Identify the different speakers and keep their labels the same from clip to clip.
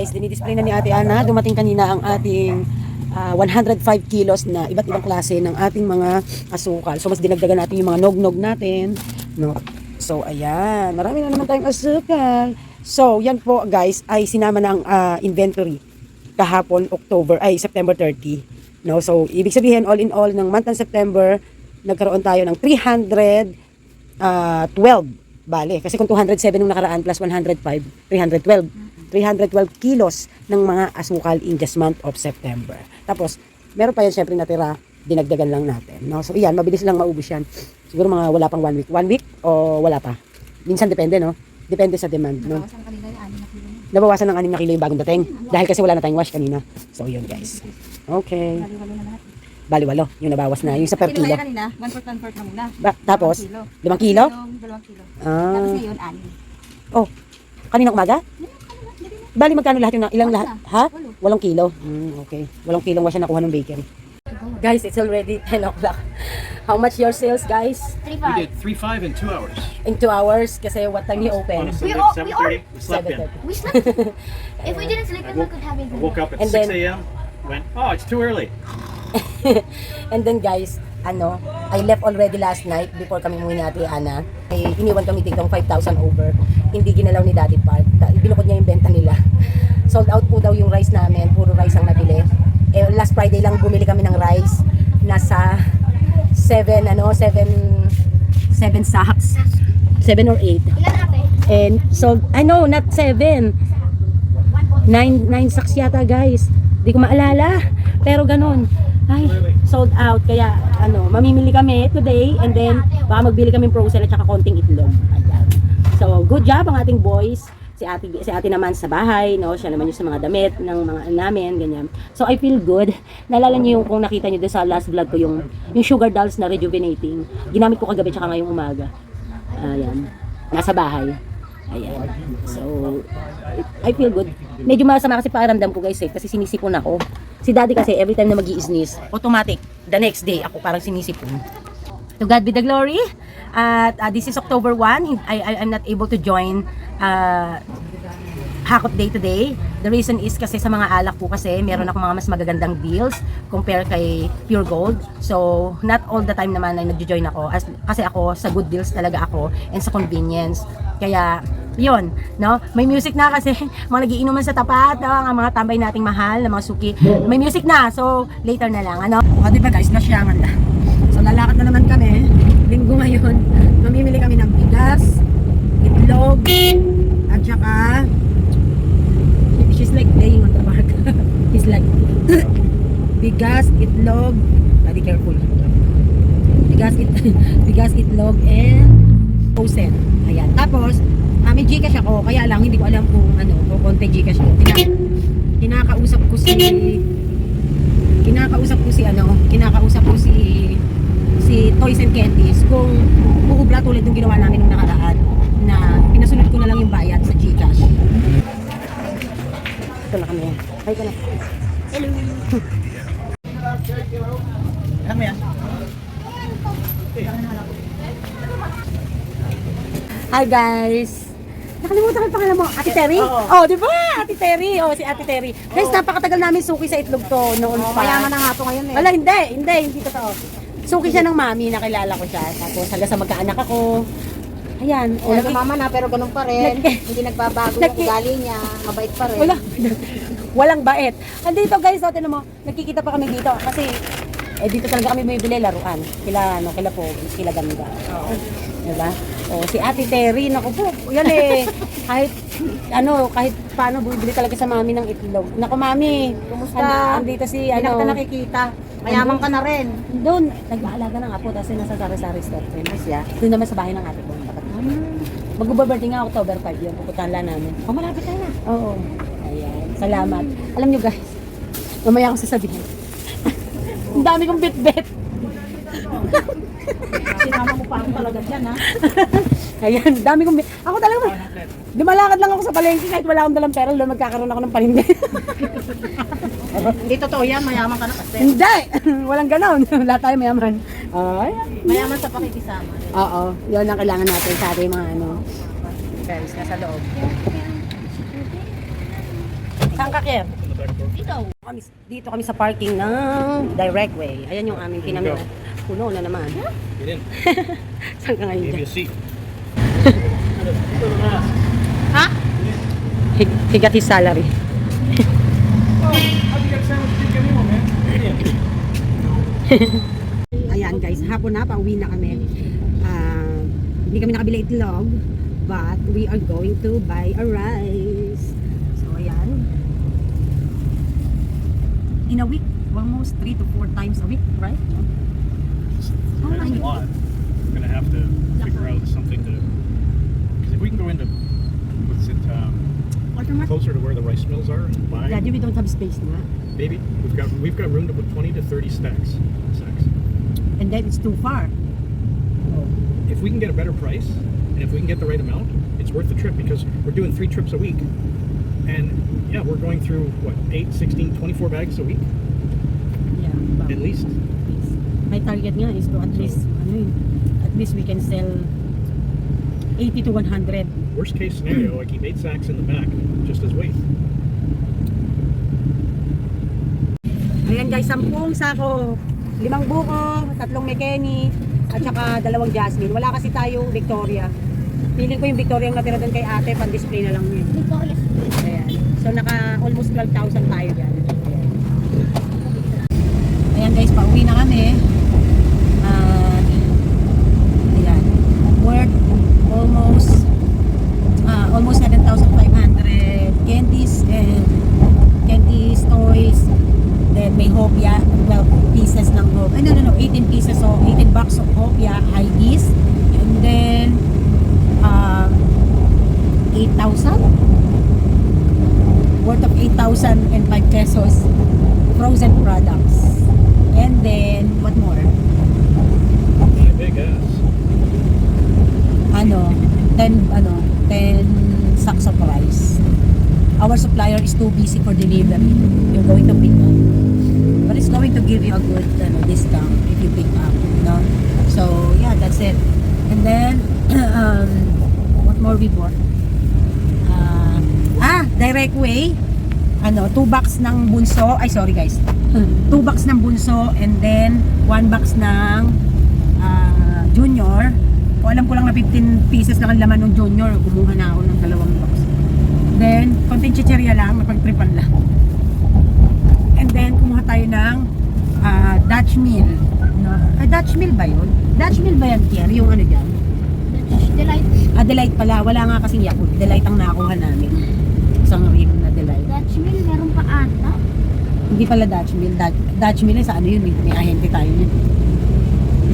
Speaker 1: guys, dinidisplay na ni Ate Ana. Dumating kanina ang ating ah, 105 kilos na iba't ibang klase ng ating mga asukal. So mas dinagdagan natin yung mga nog-nog natin. No? So ayan, marami na naman tayong asukal. So yan po guys ay sinama ng ah, inventory kahapon October ay September 30. No? So ibig sabihin all in all ng month ng September nagkaroon tayo ng 300 ah, 12 bale kasi kung 207 nung nakaraan plus 105 312 312 kilos ng mga asukal in this month of September. Tapos meron pa yan syempre natira dinagdagan lang natin no? So iyan mabilis lang maubos yan. Siguro mga wala pang one week. One week o wala pa? Minsan depende no? Depende sa demand no?
Speaker 2: Bawasan kanina yung anim na kilo na.
Speaker 1: nabawasan ng 6 na kilo yung bagong dating. Dahil kasi wala na tayong wash kanina. So yun guys. Okay.
Speaker 2: Bali-walo na lahat.
Speaker 1: bali walo yung nabawas na. Yung sa per kilo.
Speaker 2: kanina, one fourth, one fourth na muna.
Speaker 1: ba, tapos?
Speaker 2: Dalawang kilo.
Speaker 1: 5 kilo? Ah.
Speaker 2: Tapos ngayon, anim.
Speaker 1: Oh, kanina umaga? Bali magkano lahat yung na, ilang lahat? Ha?
Speaker 2: Walo.
Speaker 1: Walong kilo. Hmm, okay. Walong kilong wa siya nakuha ng bakery. Guys, it's already 10 o'clock. How much your sales, guys?
Speaker 2: Three
Speaker 3: We did three five in two hours.
Speaker 1: In 2 hours kasi what time you open?
Speaker 3: Honestly,
Speaker 2: We all- we
Speaker 3: seven thirty. We slept in.
Speaker 1: 7:30.
Speaker 2: We slept. if we didn't sleep, in, we could have
Speaker 3: I
Speaker 2: it.
Speaker 3: woke up at
Speaker 1: And
Speaker 3: six
Speaker 1: then-
Speaker 3: a.m. Went. Oh, it's too early.
Speaker 1: And then guys, ano, I left already last night before kami umuwi ni Ate Ana. Ay, iniwan kami tigong 5,000 over. Hindi ginalaw ni Daddy Park. Binukod niya yung benta nila. Sold out po daw yung rice namin. Puro rice ang nabili. Eh, last Friday lang bumili kami ng rice. Nasa 7, ano, 7, 7 sacks. 7 or 8.
Speaker 2: Ilan ate?
Speaker 1: And sold, I know, not 7. 9, 9 sacks yata guys. Di ko maalala. Pero ganun. Ay, sold out. Kaya, ano, mamimili kami today and then baka magbili kami frozen at saka konting itlog. Ayan. So, good job ang ating boys. Si ate, si ate naman sa bahay, no? Siya naman yung sa mga damit ng mga namin, ganyan. So, I feel good. Naalala niyo yung kung nakita niyo doon sa last vlog ko yung, yung sugar dolls na rejuvenating. Ginamit ko kagabi tsaka ngayong umaga. Ayan. Nasa bahay. Ayan. So, I feel good. Medyo masama kasi pakiramdam ko guys eh, kasi sinisipon ako. Si daddy kasi every time na mag sneeze automatic, the next day ako parang sinisipon. To God be the glory. At uh, this is October 1. I, I, I'm not able to join uh, Hakot Day today. The reason is kasi sa mga alak po kasi meron ako mga mas magagandang deals compare kay Pure Gold. So, not all the time naman ay nagjo-join ako as, kasi ako sa good deals talaga ako and sa convenience. Kaya, yun, no? May music na kasi mga nagiinuman sa tapat, no? ang mga tambay nating mahal, na mga suki. May music na, so later na lang, ano? O, di ba guys, nasyangan na. So, lalakad na naman kami. Linggo ngayon, mamimili kami ng bigas, itlog, at saka she's like playing on the park. He's like, bigas, itlog, be careful. Bigas, it, bigas, itlog, and frozen. Ayan. Tapos, ah, may Gcash ako, kaya lang hindi ko alam kung ano, kung konti Gcash ko. Kina, kinakausap ko si kinakausap ko si ano, kinakausap ko si si Toys and Candies kung uubra tulad ng ginawa namin nung nakaraan na pinasunod ko na lang yung bayad sa Gcash. Ito na kami. Ay, ka na.
Speaker 3: Come here.
Speaker 1: Hi guys! Nakalimutan ko yung pangalan mo, Ate Terry?
Speaker 3: Oo.
Speaker 1: Oh, di ba? Ate Terry. Oh, si Ate Terry. Guys, napakatagal namin suki sa itlog to noon pa.
Speaker 2: Mayaman na nga to ngayon eh.
Speaker 1: Wala, hindi. Hindi, hindi totoo. Suki siya ng mami, nakilala ko siya. Tapos hanggang sa magkaanak ako. Ayan.
Speaker 2: Oh,
Speaker 1: lagi-
Speaker 2: mama na pero ganun pa rin.
Speaker 1: Nag-
Speaker 2: Hindi nagbabago yung
Speaker 1: Nag-
Speaker 2: ugali niya. Mabait pa rin.
Speaker 1: Wala. Walang bait. Andito guys, so, tinan mo, nakikita pa kami dito. Kasi, eh, dito talaga kami bumibili laruan. Kila, ano, kila po, kila ganda. Oo. Diba? O, si Ate Terry, naku po, yan eh. kahit, ano, kahit paano bumibili talaga sa mami ng itlog. Naku, mami.
Speaker 2: Kumusta?
Speaker 1: Ano, andito si,
Speaker 2: Hindi na
Speaker 1: ano.
Speaker 2: kita nakikita. Mayaman ka na rin.
Speaker 1: Doon, nag-aalaga ng apo, tapos nasa sari-sari store. Famous siya. Doon naman sa bahay ng ate ko. Mag-birthday nga October 5 yun. Pupuntahan lang namin.
Speaker 2: Oh, malapit tayo na.
Speaker 1: Oo. Ayan. Salamat. Alam nyo guys, mamaya akong sasabihin. Ang dami kong bit-bit.
Speaker 2: Sinama mo pa ako talaga dyan, ha?
Speaker 1: Ayan, dami kong. Ako talaga, dumalakad lang ako sa palengke kahit wala akong dalang pera, doon magkakaroon ako ng palinde.
Speaker 2: Hindi totoo yan. Mayaman ka na kasi.
Speaker 1: Hindi! Walang ganon. Lahat tayo mayaman. Ay.
Speaker 2: Mayaman sa pakikisama.
Speaker 1: Oo, yun ang kailangan natin sa ating mga ano, friends na sa loob. Saan ka, Ker?
Speaker 2: Ikaw.
Speaker 1: Kami, dito kami sa parking ng Direct Way. Ayan yung aming pinamili. Puno na naman. Saan ka ngayon dyan?
Speaker 2: Ha?
Speaker 1: Hig- higat his salary. Ayan guys, hapon na, pauwi na kami. Ah, hindi kami nakabili itlog, but we are going to buy a rice. So ayan. In a week, almost 3 to 4 times a week, right?
Speaker 3: That's a lot. We're gonna have to figure out something to. Because if we can go into what's it um,
Speaker 1: Watermark?
Speaker 3: closer to where the rice mills are and buy,
Speaker 1: Daddy, we don't have space na.
Speaker 3: maybe we've got we've got room to put 20 to 30 stacks. Stacks.
Speaker 1: And then it's too far.
Speaker 3: If we can get a better price and if we can get the right amount, it's worth the trip because we're doing three trips a week. And yeah, we're going through what 8, 16, 24 bags a week
Speaker 1: Yeah.
Speaker 3: at least.
Speaker 1: My target nga is to at least, ano yun, at least we can sell 80 to 100.
Speaker 3: Worst case scenario, I keep eight sacks in the back just as weight.
Speaker 1: Ayan guys, sampung sako, limang buko, tatlong mekeni, at saka dalawang jasmine. Wala kasi tayong Victoria. Feeling ko yung Victoria yung natira doon kay ate, pan-display na lang yun. Ayan. So naka almost 12,000 tayo dyan. Ayan. Ayan guys, pauwi na kami. At ayan, worth almost uh, almost 7,500 candies and candies, toys. Then may hopya, 12 pieces ng hope. Ay, no, no, no, 18 pieces. So, 18 bucks of hopya, IDs. And then, um, 8,000? Worth of 8,000 and 5 pesos frozen products. And then, what more?
Speaker 3: My big ass.
Speaker 1: Ano, 10, ano, 10 sacks of rice. Our supplier is too busy for delivery. You're going to pick up. But it's going to give you a good ano, discount if you pick up. No? So, yeah, that's it. And then, um, what more we bought? Ah, ah, direct way. Ano, two box ng bunso. Ay, sorry guys. two box ng bunso and then one box ng ah, junior. Kung alam ko lang na 15 pieces lang ang laman ng junior, kumuha na ako ng dalawang box. Then, konting chicheria lang, mapagtripan lang. And then, kumuha tayo ng ah, Dutch meal. No? Ah, Dutch meal ba yun? Dutch meal ba yan, Kier? Yung ano dyan?
Speaker 2: Delight.
Speaker 1: Ah, Delight pala. Wala nga kasing Yakult. Delight ang nakuha namin. Isang rim na Delight.
Speaker 2: Dutch mill, meron pa ata.
Speaker 1: Hindi pala Dutch meal. Dutch, Dutch meal ay sa ano yun. May, may ahente tayo yun.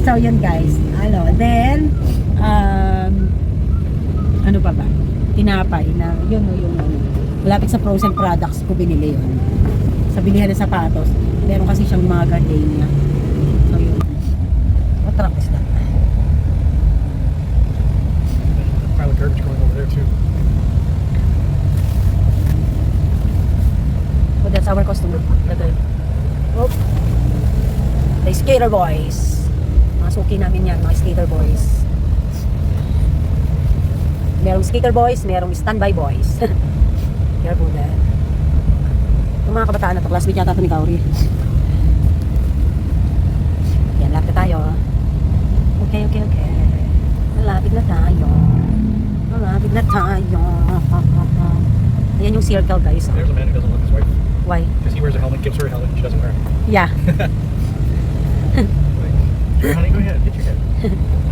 Speaker 1: So, yun guys. Ano, then, um, ano pa ba? Tinapay na, yun o, yun, ano. Malapit sa frozen products ko binili yun. Sa bilihan ng sapatos. Meron kasi siyang mga gardenia. So, yun. What truck is that?
Speaker 3: Pile of garbage going over there too.
Speaker 1: Oh, that's our customer. Lagay. Oh. The skater boys. Mga suki namin yan, mga skater boys. Merong skater boys, merong standby boys. Careful there. Yung mga kabataan na to, classmate yata ito ni Kauri. Yan, lapit tayo. Okay, okay, okay. Malapit na tayo. Malapit na tayo. Ayan yung circle guys.
Speaker 3: There's a man who doesn't look his wife
Speaker 1: Why?
Speaker 3: because he wears a helmet, gives her a helmet, and she doesn't wear it.
Speaker 1: Yeah.
Speaker 3: Honey, go ahead, hit your head.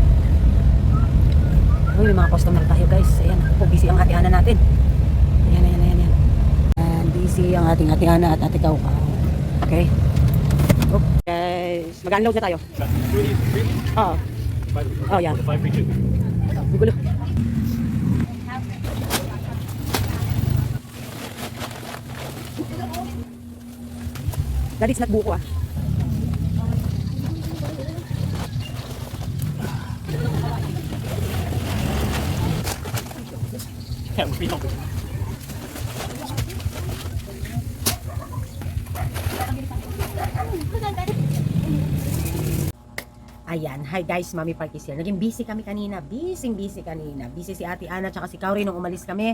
Speaker 1: Uy, may mga customer tayo guys. Ayan, po, busy ang ate Ana natin. Ayan, ayan, ayan, ayan. Ayan, busy ang ating ate Ana at ate Kauka. Okay. Okay. Mag-unload na tayo. Oo. Oh, yeah.
Speaker 3: Five, three, two.
Speaker 1: Ang gulo. That is not buko ah.
Speaker 3: Being
Speaker 1: Ayan, hi guys, Mami Parkis here. Naging busy kami kanina, busy busy kanina. Busy si Ate Ana tsaka si Kauri nung umalis kami.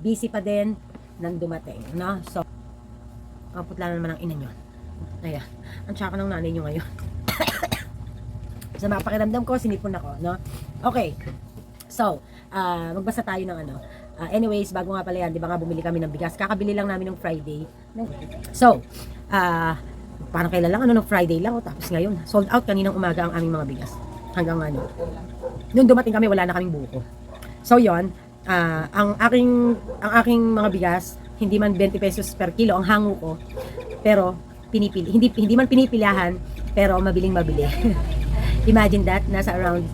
Speaker 1: Busy pa din. nang dumating, no? So, ang putla na naman ang ina nyo. Ayan. Ang tsaka ng nanay nyo ngayon. sa mga pakiramdam ko, sinipon ako, no? Okay. So, ah magbasa tayo ng ano. Ah, anyways, bago nga pala yan, di ba nga bumili kami ng bigas. Kakabili lang namin ng Friday. No? So, ah parang kailan lang, ano, ng Friday lang. O, tapos ngayon, sold out kaninang umaga ang aming mga bigas. Hanggang ano. Nung dumating kami, wala na kaming buko. So, yon ah ang aking ang aking mga bigas, hindi man 20 pesos per kilo ang hango ko. Pero pinipili, hindi hindi man pinipilahan, pero mabiling mabili. Imagine that, nasa around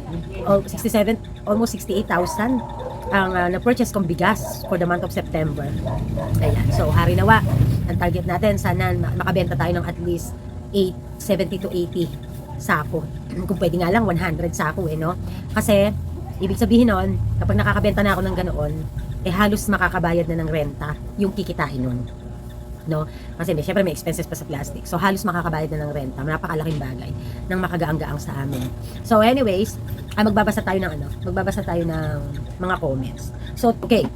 Speaker 1: oh, 67, almost 68,000 ang uh, na-purchase kong bigas for the month of September. Ayan. So, hari nawa. Ang target natin, sana ma- makabenta tayo ng at least 8, 70 to 80 sako. Kung pwede nga lang, 100 sako eh, no? Kasi, ibig sabihin nun, kapag nakakabenta na ako ng ganoon, eh halos makakabayad na ng renta yung kikitain nun. No? Kasi may, syempre may expenses pa sa plastic. So halos makakabayad na ng renta. Napakalaking bagay ng makagaang-gaang sa amin. So anyways, ay magbabasa tayo ng ano, magbabasa tayo ng mga comments. So okay.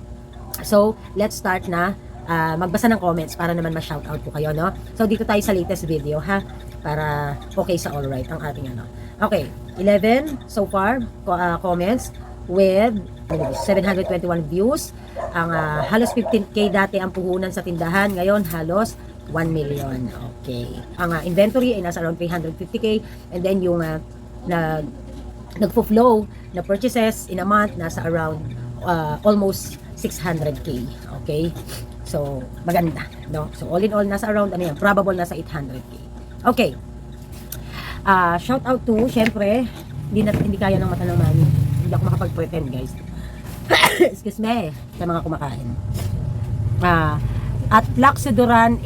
Speaker 1: So let's start na ah, magbasa ng comments para naman ma-shoutout po kayo, no? So dito tayo sa latest video, ha? Para okay sa all right ang ating ano. Okay, 11 so far ah, comments with 721 views. Ang ah, halos 15k dati ang puhunan sa tindahan, ngayon halos 1 million. Okay. Ang ah, inventory ay nasa around 350k and then yung ah, nag nagfo-flow na purchases in a month nasa around ah, almost 600k. Okay? So, maganda, no? So, all in all nasa around ano yan, probable nasa 800k. Okay. Ah, shout out to, syempre, hindi na, hindi kaya ng mata ng mami. Hindi ako makapag-pretend, guys. Excuse me, sa mga kumakain. Ah, at Laxiduran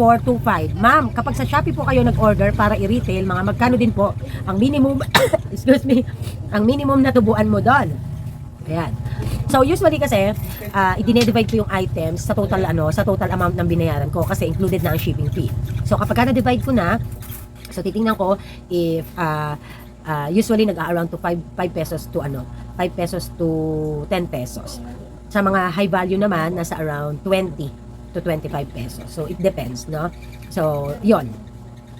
Speaker 1: 8425. Ma'am, kapag sa Shopee po kayo nag-order para i-retail, mga magkano din po ang minimum, excuse me, ang minimum na tubuan mo doon. Ayan. So usually kasi uh, i-divide ko yung items sa total ano, sa total amount ng binayaran ko kasi included na ang shipping fee. So kapag ka na-divide ko na, so titingnan ko if uh, uh, usually nag-around to 5 5 pesos to ano, 5 pesos to 10 pesos. Sa mga high value naman nasa around 20 to 25 pesos. So it depends, no? So, 'yon.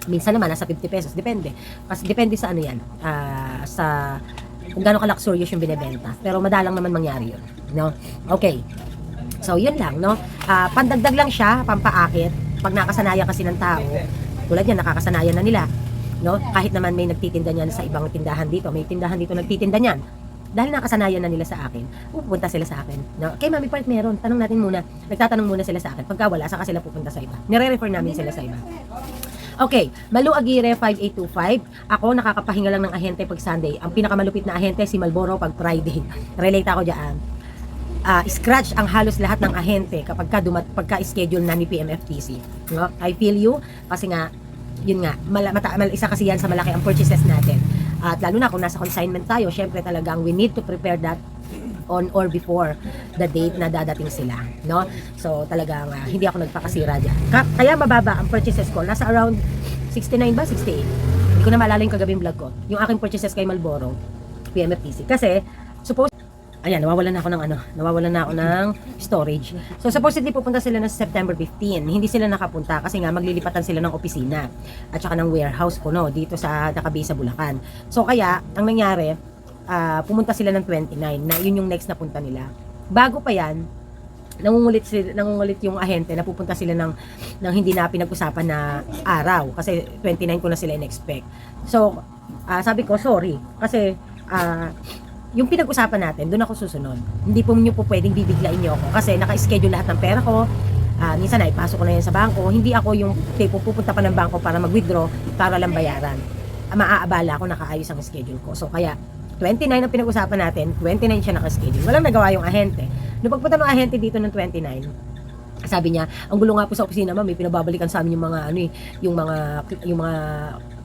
Speaker 1: Minsan naman nasa 50 pesos, depende. Kasi depende sa ano 'yan. ah, sa kung gaano ka-luxurious yung binebenta. Pero madalang naman mangyari yun. No? Okay. So, yun lang, no? Ah, pandagdag lang siya, pampaakit. Pag nakasanayan kasi ng tao, tulad yan, nakakasanayan na nila. No? Kahit naman may nagtitinda niyan sa ibang tindahan dito, may tindahan dito nagtitinda niyan. Dahil nakasanayan na nila sa akin, pupunta sila sa akin. No? Kay Mami Part meron, tanong natin muna. Nagtatanong muna sila sa akin. Pagka wala, saka sila pupunta sa iba. Nire-refer namin sila sa iba. Okay, Malu Aguirre 5825. Ako nakakapahinga lang ng ahente pag Sunday. Ang pinakamalupit na ahente si Malboro pag Friday. Relate ako diyan. Ah, scratch ang halos lahat ng ahente kapag ka dumat pagka schedule na ni PMFTC. No? I feel you kasi nga yun nga, mala, mata, mal, isa kasi yan sa malaki ang purchases natin. At lalo na kung nasa consignment tayo, syempre talagang we need to prepare that on or before the date na dadating sila, no? So talagang ah, hindi ako nagpakasira diyan. Ka- kaya mababa ang purchases ko, nasa around 69 ba, 68. Hindi ko na maalala yung kagabing vlog ko. Yung aking purchases kay Malboro, PMFTC. Kasi suppose Ayan, nawawalan na ako ng ano, nawawalan na ako ng storage. So supposedly pupunta sila sa September 15. Hindi sila nakapunta kasi nga maglilipatan sila ng opisina at saka ng warehouse ko no dito sa Nakabay sa Bulacan. So kaya ang nangyari, ah, pumunta sila ng 29 na yun yung next na punta nila. Bago pa yan, nangungulit sila, nangungulit yung ahente na pupunta sila ng ng hindi na pinag-usapan na araw kasi 29 ko na sila in-expect. So, ah, sabi ko sorry kasi ah, yung pinag-usapan natin, doon ako susunod. Hindi po niyo po pwedeng bibiglain niyo ako kasi naka-schedule lahat ng pera ko. Ah, minsan ay pasok ko na yan sa bangko. Hindi ako yung tipo pupunta pa ng bangko para mag-withdraw para lang bayaran. Ah, maaabala ako nakaayos ang schedule ko. So kaya 29 ang pinag-usapan natin, 29 siya naka-schedule. Walang nagawa yung ahente. Nung pagpunta ng ahente dito ng 29, sabi niya, ang gulo nga po sa opisina, ma'am, may pinababalikan sa amin yung mga ano eh, yung mga yung mga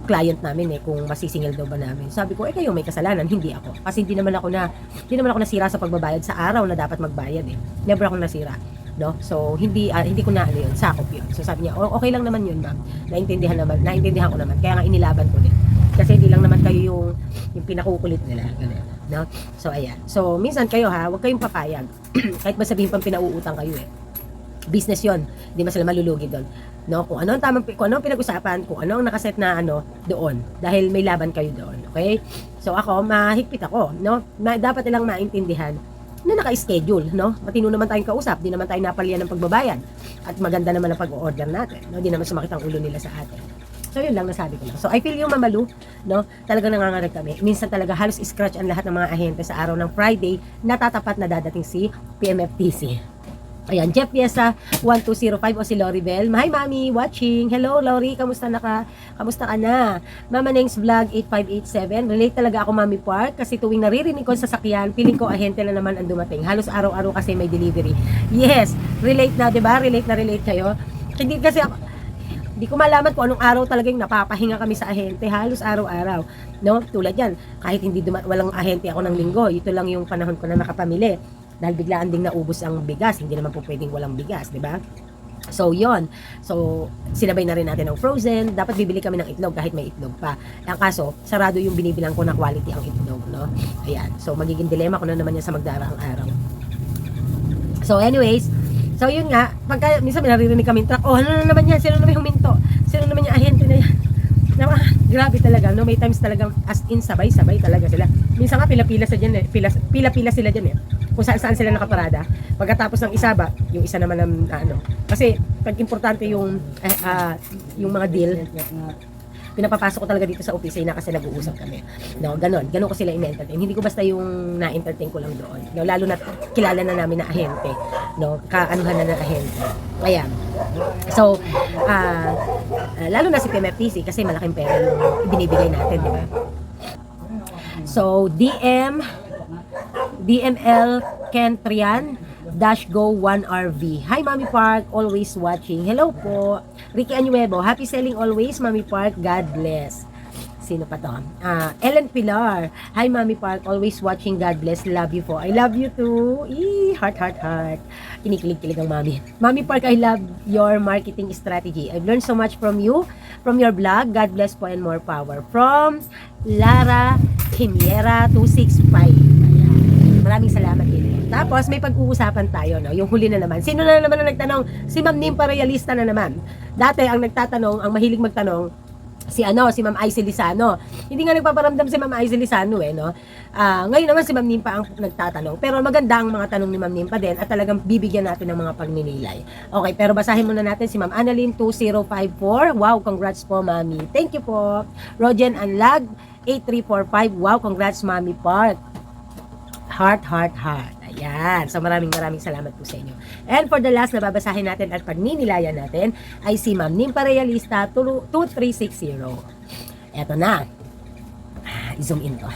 Speaker 1: client namin eh kung masisingil daw ba namin. Sabi ko, eh kayo may kasalanan, hindi ako. Kasi hindi naman ako na hindi naman ako nasira sa pagbabayad sa araw na dapat magbayad eh. Never ako nasira. No? So, hindi ah, hindi ko na ano yun, sakop yun. So, sabi niya, "O- okay lang naman yun, ma'am. Naintindihan naman, naintindihan ko naman. Kaya nga inilaban ko din. Kasi hindi lang naman kayo yung yung pinakukulit nila. Ganun. No? So, ayan. So, minsan kayo ha, huwag kayong papayag. Kahit ba sabihin pang pinauutang kayo eh business yon hindi man sila malulugi doon no kung ano ang tamang kung ano ang pinag-usapan kung ano ang nakaset na ano doon dahil may laban kayo doon okay so ako mahigpit ako no na, dapat nilang maintindihan na naka-schedule, no? Matino naman tayong kausap, di naman tayo napalya ng pagbabayad. At maganda naman ang pag-order natin, no? Di naman sumakit ang ulo nila sa atin. So, yun lang nasabi ko lang. So, I feel yung mamalu, no? Talagang nangangarag kami. Minsan talaga halos scratch ang lahat ng mga ahente sa araw ng Friday na tatapat na dadating si PMFTC. Ayan, Jeff Piesa 1205 o si Lori Bell. Hi Mami, watching. Hello Lori, kamusta na ka? Kamusta ka na? Mama Neng's Vlog 8587. Relate talaga ako Mami Park kasi tuwing naririnig ko sa sasakyan, feeling ko ahente na naman ang dumating. Halos araw-araw kasi may delivery. Yes, relate na, 'di ba? Relate na relate kayo. Hindi kasi ako hindi ko malaman kung anong araw talaga yung napapahinga kami sa ahente. Halos araw-araw. No? Tulad yan, kahit hindi duma- walang ahente ako ng linggo, ito lang yung panahon ko na nakapamili dahil biglaan ding naubos ang bigas, hindi naman po pwedeng walang bigas, di ba? So, yon So, sinabay na rin natin ng frozen. Dapat bibili kami ng itlog kahit may itlog pa. Ang kaso, sarado yung binibilang ko na quality ang itlog, no? Ayan. So, magiging dilema ko na naman yan sa magdaraang araw. So, anyways, so yun nga, pagka, minsan naririnig kami truck, oh, ano na naman yan? Sino naman huminto? Sino naman yung ahente na yan? Na, ah, grabe talaga, no? May times talagang as in sabay-sabay talaga sila. Minsan nga pila-pila sa dyan, eh. Pila, pila-pila sila dyan, eh. Kung saan-saan sila nakaparada. Pagkatapos ng isa ba, yung isa naman ng ano. Kasi, pag importante yung, eh, ah, yung mga deal, pinapapasok ko talaga dito sa opisina kasi nag-uusap kami. No, ganon. Ganon ko sila in-entertain. Hindi ko basta yung na-entertain ko lang doon. No, lalo na kilala na namin na ahente. No, kaanuhan na ng ahente. Ayan. So, ah, ah, lalo na si PMFTC kasi malaking pera yung binibigay natin, di ba? So, DM DML Kentrian dash go 1RV. Hi Mami Park, always watching. Hello po. Ricky Anuevo, happy selling always Mami Park. God bless. Sino pa to? Ah, Ellen Pilar. Hi Mami Park, always watching. God bless. Love you po. I love you too. Eee, heart, heart, heart. Kinikilig-kilig ang Mami. Mami Park, I love your marketing strategy. I've learned so much from you, from your blog. God bless po and more power. From Lara Himiera 265. Maraming salamat din. Tapos may pag-uusapan tayo, no? Yung huli na naman. Sino na naman ang nagtanong? Si Ma'am Nimpa Realista na naman. Dati ang nagtatanong, ang mahilig magtanong, si ano, si Ma'am Aisy Lisano. Hindi nga nagpaparamdam si Ma'am Aisy Lisano eh, no? Ah, ngayon naman si Ma'am Nimpa ang nagtatanong. Pero maganda ang mga tanong ni Ma'am Nimpa din at talagang bibigyan natin ng mga pagninilay. Okay, pero basahin muna natin si Ma'am Annalyn 2054. Wow, congrats po, Mami. Thank you po. Rogen Anlag 8345. Wow, congrats, Mami Park. Heart, heart, heart. Ayan. So maraming maraming salamat po sa inyo. And for the last na babasahin natin at pagninilayan natin ay si Ma'am Nimpa Realista 2360. Eto na. Ah, I-zoom in to.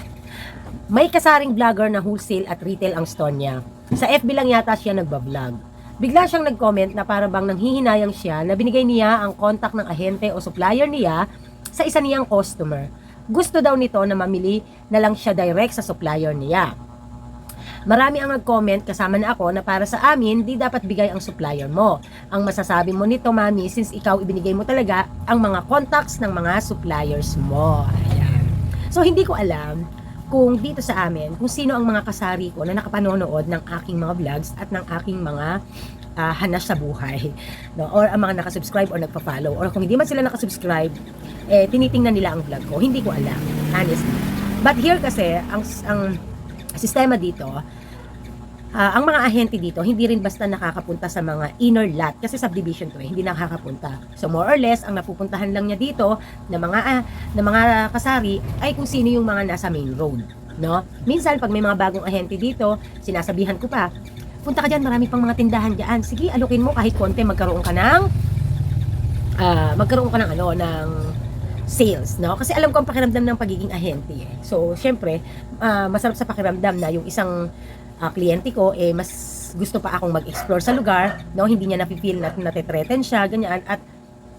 Speaker 1: May kasaring vlogger na wholesale at retail ang store niya. Sa FB lang yata siya nagbablog. Bigla siyang nag-comment na para bang nanghihinayang siya na binigay niya ang contact ng ahente o supplier niya sa isa niyang customer. Gusto daw nito na mamili na lang siya direct sa supplier niya. Marami ang nag-comment kasama na ako na para sa amin, di dapat bigay ang supplier mo. Ang masasabi mo nito, mami, since ikaw ibinigay mo talaga ang mga contacts ng mga suppliers mo. Ayan. So, hindi ko alam kung dito sa amin, kung sino ang mga kasari ko na nakapanonood ng aking mga vlogs at ng aking mga ah, hanas sa buhay. No? Or ang mga nakasubscribe or nagpa-follow. Or kung hindi man sila nakasubscribe, eh, tinitingnan nila ang vlog ko. Hindi ko alam, honestly. But here kasi, ang, ang sistema dito, ah, ang mga ahente dito, hindi rin basta nakakapunta sa mga inner lot. Kasi subdivision to eh, hindi nakakapunta. So more or less, ang napupuntahan lang niya dito na mga, ah, na mga kasari ay kung sino yung mga nasa main road. No? Minsan, pag may mga bagong ahente dito, sinasabihan ko pa, punta ka dyan, marami pang mga tindahan dyan. Sige, alokin mo kahit konti, magkaroon ka ng, ah, magkaroon ka ng ano, ng sales, no? Kasi alam ko ang pakiramdam ng pagiging ahente eh. So, syempre, ah, masarap sa pakiramdam na yung isang ah, kliyente ko, eh, mas gusto pa akong mag-explore sa lugar, no? Hindi niya napipil na natitreaten siya, ganyan, at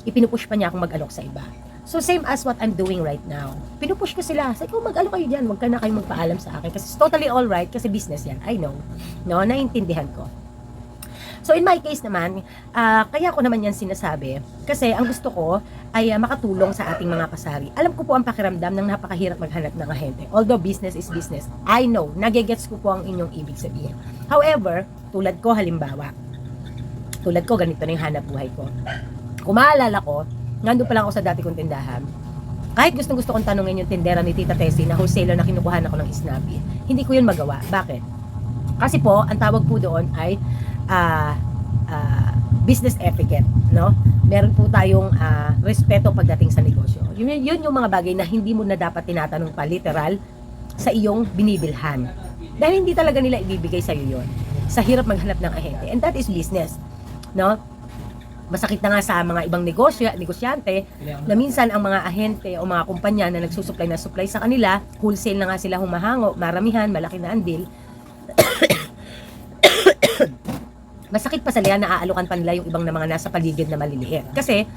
Speaker 1: ipinupush pa niya akong mag-alok sa iba. So, same as what I'm doing right now. Pinupush ko sila. Sabi ko, mag-alok kayo dyan. Huwag ka na kayong magpaalam sa akin. Kasi it's totally alright, kasi business yan. I know. No, naiintindihan ko. So in my case naman, ah, kaya ko naman yan sinasabi kasi ang gusto ko ay ah, makatulong sa ating mga kasari. Alam ko po ang pakiramdam ng napakahirap maghanap ng ahente. Although business is business, I know, nagigets ko po ang inyong ibig sabihin. However, tulad ko halimbawa, tulad ko, ganito na yung hanap buhay ko. Kung ko, nandun pa lang ako sa dati kong tindahan, kahit gustong gusto kong tanungin yung tindera ni Tita Tessie na wholesaler na kinukuha ako ng snappy, hindi ko yun magawa. Bakit? Kasi po, ang tawag po doon ay ah, ah, business etiquette, no? Meron po tayong ah, respeto pagdating sa negosyo. Yun, yun yung mga bagay na hindi mo na dapat tinatanong pa literal sa iyong binibilhan. Dahil hindi talaga nila ibibigay sa iyo yun. Sa hirap maghanap ng ahente. And that is business, no? Masakit na nga sa mga ibang negosyo, negosyante, na minsan ang mga ahente o mga kumpanya na nagsusupply na supply sa kanila, wholesale na nga sila humahango, maramihan, malaki na ang deal. Masakit pa sa liyan na aalukan pa nila yung ibang na mga nasa paligid na maliliit. Kasi,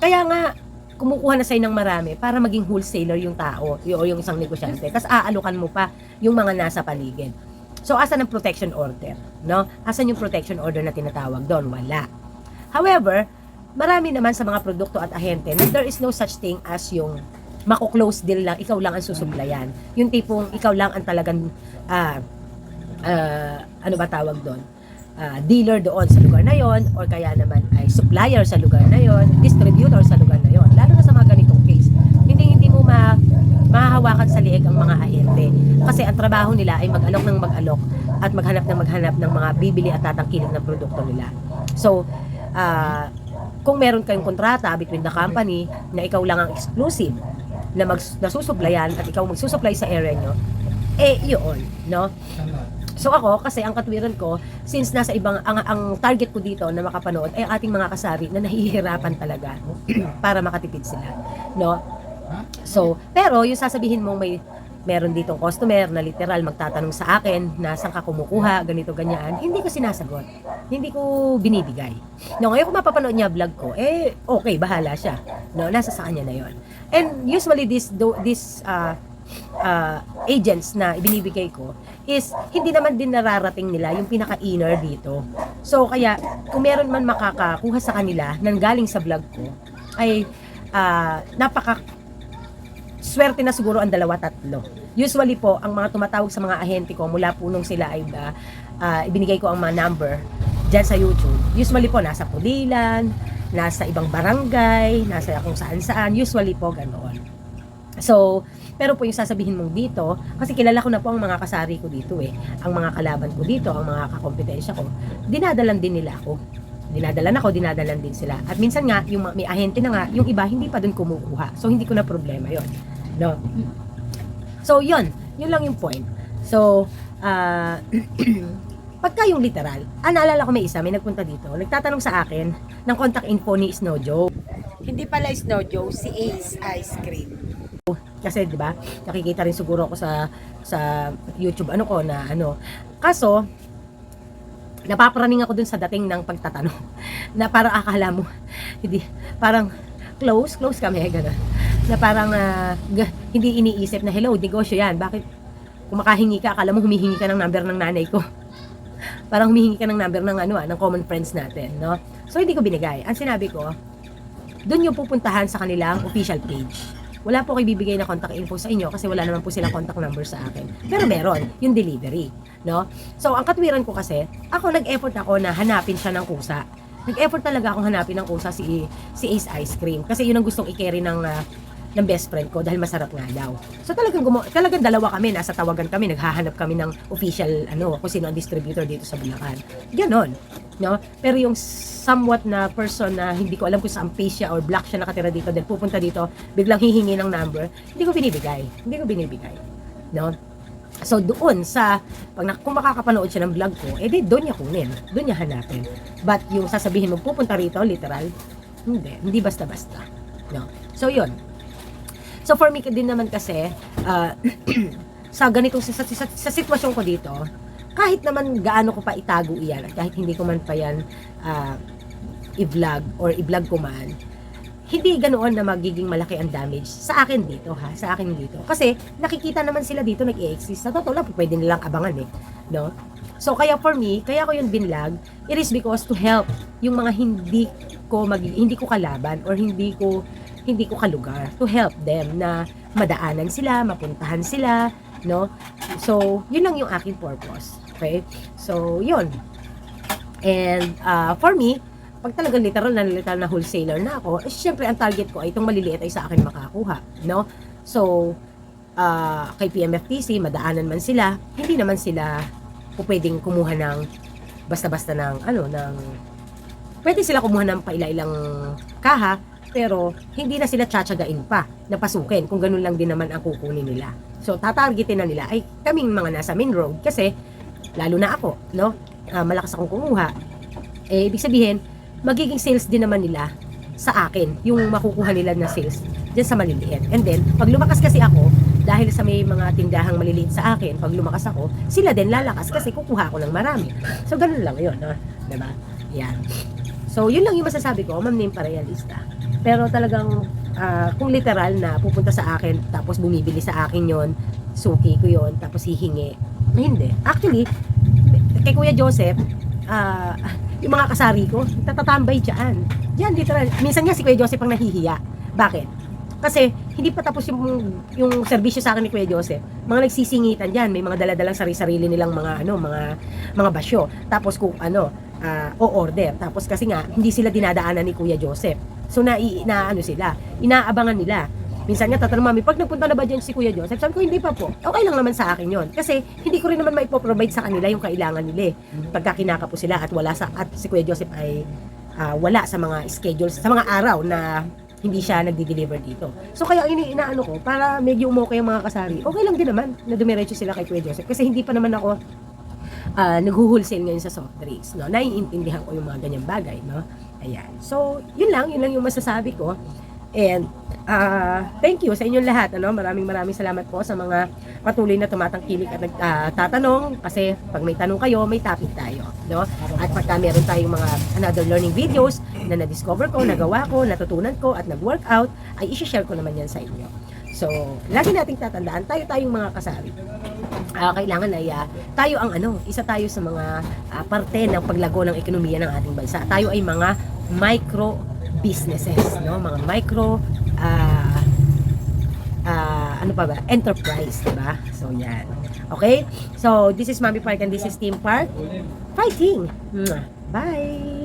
Speaker 1: kaya nga, kumukuha na sa'yo ng marami para maging wholesaler yung tao y- o yung isang negosyante. Tapos aalukan mo pa yung mga nasa paligid. So, asan ang protection order? No? Asan yung protection order na tinatawag doon? Wala. However, marami naman sa mga produkto at ahente na there is no such thing as yung mako-close deal lang, ikaw lang ang susuplayan. Yung tipong ikaw lang ang talagang ah, ah, ano ba tawag doon? Ah, dealer doon sa lugar na yon or kaya naman ay supplier sa lugar na yon, distributor sa lugar na yon. Lalo na sa mga ganitong case. Hindi hindi mo ma mahahawakan sa liig ang mga ahente. Kasi ang trabaho nila ay mag-alok ng mag-alok at maghanap ng maghanap ng mga bibili at tatangkilik ng produkto nila. So, ah, kung meron kayong kontrata between the company na ikaw lang ang exclusive na mag nasusuplayan at ikaw magsusupply sa area nyo, eh yun, no? So ako, kasi ang katwiran ko, since nasa ibang, ang, ang target ko dito na makapanood ay ating mga kasari na nahihirapan talaga para makatipid sila. No? So, pero yung sasabihin mong may meron ditong customer na literal magtatanong sa akin na saan ka kumukuha, ganito, ganyan, hindi ko sinasagot. Hindi ko binibigay. No, ngayon kung mapapanood niya vlog ko, eh, okay, bahala siya. No, nasa sa kanya na yon. And usually this, this, uh, uh, agents na ibinibigay ko is hindi naman din nararating nila yung pinaka-inner dito. So, kaya kung meron man makakakuha sa kanila nang galing sa vlog ko, ay ah, napaka swerte na siguro ang dalawa tatlo. Usually po, ang mga tumatawag sa mga ahente ko mula po nung sila ay ah, ah, ibinigay ko ang mga number dyan sa YouTube. Usually po, nasa Pulilan, nasa ibang barangay, nasa kung saan saan. Usually po, ganoon. So, pero po yung sasabihin mong dito, kasi kilala ko na po ang mga kasari ko dito eh. Ang mga kalaban ko dito, ang mga kakompetensya ko, dinadalan din nila ako. Dinadalan ako, dinadalan din sila. At minsan nga, yung may ahente na nga, yung iba hindi pa dun kumukuha. So, hindi ko na problema yon No? So, yun. Yun lang yung point. So, ah pagka yung literal, ah, naalala ko may isa, may nagpunta dito, nagtatanong sa akin ng contact info ni Snow Joe.
Speaker 4: Hindi pala Snow Joe, si Ace Ice Cream.
Speaker 1: Kasi 'di ba? Nakikita rin siguro ako sa sa YouTube ano ko na ano. Kaso napaparaning ako dun sa dating ng pagtatanong. Na parang akala mo hindi parang close close kami ganun na parang ga- hindi iniisip na hello negosyo yan bakit kung makahingi ka? Akala mo humihingi ka ng number ng nanay ko. Parang humihingi ka ng number ng ano ah, ng common friends natin no? So hindi ko binigay. Ang sinabi ko doon yung pupuntahan sa kanilang official page wala po kayo bibigay na contact info sa inyo kasi wala naman po silang contact number sa akin. Pero meron, yung delivery. No? So, ang katwiran ko kasi, ako nag-effort ako na hanapin siya ng kusa. Nag-effort talaga akong hanapin ng kusa si, si Ace Ice Cream. Kasi yun ang gustong i-carry ng, ah, ng best friend ko dahil masarap nga daw. So talagang gumo, talagang dalawa kami, nasa tawagan kami, naghahanap kami ng official ano, kung sino ang distributor dito sa Bulacan. Ganon. No? Pero yung somewhat na person na hindi ko alam kung saan face siya or black siya nakatira dito dahil pupunta dito, biglang hihingi ng number, hindi ko binibigay. Hindi ko binibigay. No? So doon sa pag kung makakapanood siya ng vlog ko, eh di doon niya kunin, doon niya hanapin. But yung sasabihin mo pupunta rito, literal, hindi, hindi basta-basta. No. So yun. So for me din naman kasi ah, sa ganitong sa, sa, sa, sitwasyon ko dito, kahit naman gaano ko pa itago iyan kahit hindi ko man pa yan ah, i-vlog or i-vlog ko man, hindi ganoon na magiging malaki ang damage sa akin dito ha, sa akin dito. Kasi nakikita naman sila dito nag-i-exist. Sa totoo lang, pwede nilang abangan eh. No? So kaya for me, kaya ko yung binlog, it is because to help yung mga hindi ko mag, hindi ko kalaban or hindi ko hindi ko kalugar to help them na madaanan sila, mapuntahan sila, no? So, yun lang yung aking purpose. Okay? So, yun. And uh, for me, pag talagang literal na literal na wholesaler na ako, eh, syempre ang target ko ay itong maliliit ay sa akin makakuha, no? So, ah, kay PMFTC, madaanan man sila, hindi naman sila pwedeng kumuha ng basta-basta ng ano, ng pwede sila kumuha ng paila-ilang kaha, pero hindi na sila tsatsagain pa na pasukin kung ganun lang din naman ang kukunin nila. So, tatargetin na nila ay kaming mga nasa main road kasi lalo na ako, no? Ah, malakas akong kumuha. Eh, ibig sabihin, magiging sales din naman nila sa akin, yung makukuha nila na sales dyan sa maliliit. And then, pag lumakas kasi ako, dahil sa may mga tindahang maliliit sa akin, pag lumakas ako, sila din lalakas kasi kukuha ako ng marami. So, ganun lang yun, no? Diba? Yan. So, yun lang yung masasabi ko, ma'am name realista. Pero talagang, ah, kung literal na pupunta sa akin, tapos bumibili sa akin yon suki ko yon tapos hihingi, hindi. Actually, kay Kuya Joseph, ah, yung mga kasari ko, tatatambay dyan. Diyan, literal. Minsan nga si Kuya Joseph ang nahihiya. Bakit? Kasi hindi pa tapos yung yung serbisyo sa akin ni Kuya Joseph. Mga nagsisingitan diyan, may mga dala-dalang sarili-sarili nilang mga ano, mga mga basyo. Tapos kung ano, ah, o-order. Tapos kasi nga hindi sila dinadaanan ni Kuya Joseph. So na, na ano sila, inaabangan nila. Minsan nga tatanong mami, pag nagpunta na ba dyan si Kuya Joseph? Sabi ko, hindi pa po. Okay lang naman sa akin yon Kasi hindi ko rin naman maipoprovide sa kanila yung kailangan nila eh. Pagka kinakapo sila at wala sa, at si Kuya Joseph ay ah, wala sa mga schedules, sa mga araw na hindi siya nagdi-deliver dito. So kaya ini inaano ko para medyo umokay ang mga kasari. Okay lang din naman na dumiretso sila kay Kuya Joseph kasi hindi pa naman ako uh, nag-wholesale ngayon sa soft drinks, no? Naiintindihan ko yung mga ganyang bagay, no? Ayan. So, yun lang, yun lang yung masasabi ko. And, uh, thank you sa inyong lahat, ano? Maraming maraming salamat po sa mga patuloy na tumatangkilik at nagtatanong kasi pag may tanong kayo, may topic tayo, no? At pagka meron tayong mga another learning videos na na-discover ko, nagawa ko, natutunan ko at nag-workout, ay isi-share ko naman yan sa inyo. So, lagi nating tatandaan, tayo tayong mga kasari ah, kailangan ay ah, tayo ang ano, isa tayo sa mga ah, parte ng paglago ng ekonomiya ng ating bansa. Tayo ay mga micro businesses, no? Mga micro ah ah, ano pa ba? Enterprise, di ba? So, yan. Okay? So, this is Mami Park and this is Team Park. Fighting! Bye!